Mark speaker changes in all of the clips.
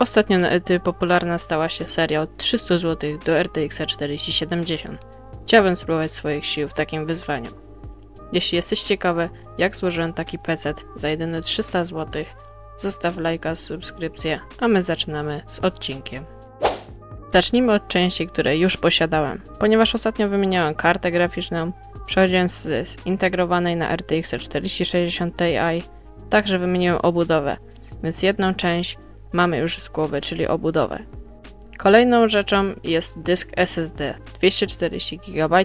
Speaker 1: Ostatnio na Ety popularna stała się seria od 300 zł do RTX 4070. Chciałbym spróbować swoich sił w takim wyzwaniu. Jeśli jesteś ciekawy, jak złożyłem taki PC za jedyne 300 zł, zostaw lajka, subskrypcję, a my zaczynamy z odcinkiem. Zacznijmy od części, które już posiadałem. Ponieważ ostatnio wymieniałem kartę graficzną, przechodząc z zintegrowanej na RTX 4060 Ti, także wymieniłem obudowę, więc jedną część mamy już z głowy, czyli obudowę. Kolejną rzeczą jest dysk SSD 240 GB,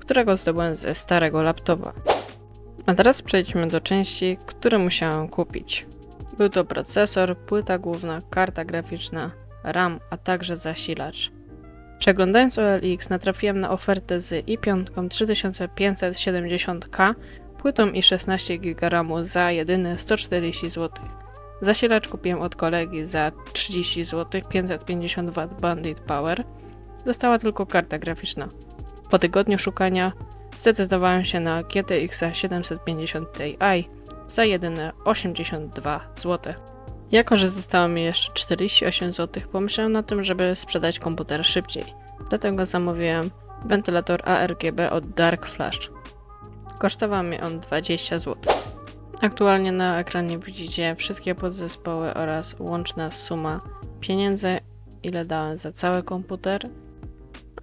Speaker 1: którego zdobyłem ze starego laptopa. A teraz przejdźmy do części, które musiałem kupić. Był to procesor, płyta główna, karta graficzna, RAM, a także zasilacz. Przeglądając OLX natrafiłem na ofertę z i5 3570K, płytą i 16 GB RAMu za jedyne 140 zł. Zasilacz kupiłem od kolegi za 30 zł, 550 W Bandit Power. Została tylko karta graficzna. Po tygodniu szukania zdecydowałem się na GTX 750 Ti za jedyne 82 zł. Jako, że zostało mi jeszcze 48 zł, pomyślałem na tym, żeby sprzedać komputer szybciej. Dlatego zamówiłem wentylator ARGB od Dark Flash. Kosztował mi on 20 zł. Aktualnie na ekranie widzicie wszystkie podzespoły oraz łączna suma pieniędzy, ile dałem za cały komputer.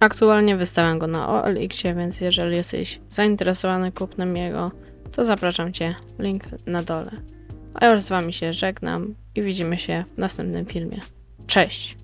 Speaker 1: Aktualnie wystawiam go na OLX, więc jeżeli jesteś zainteresowany kupnem jego, to zapraszam Cię, link na dole. A już z Wami się żegnam i widzimy się w następnym filmie. Cześć!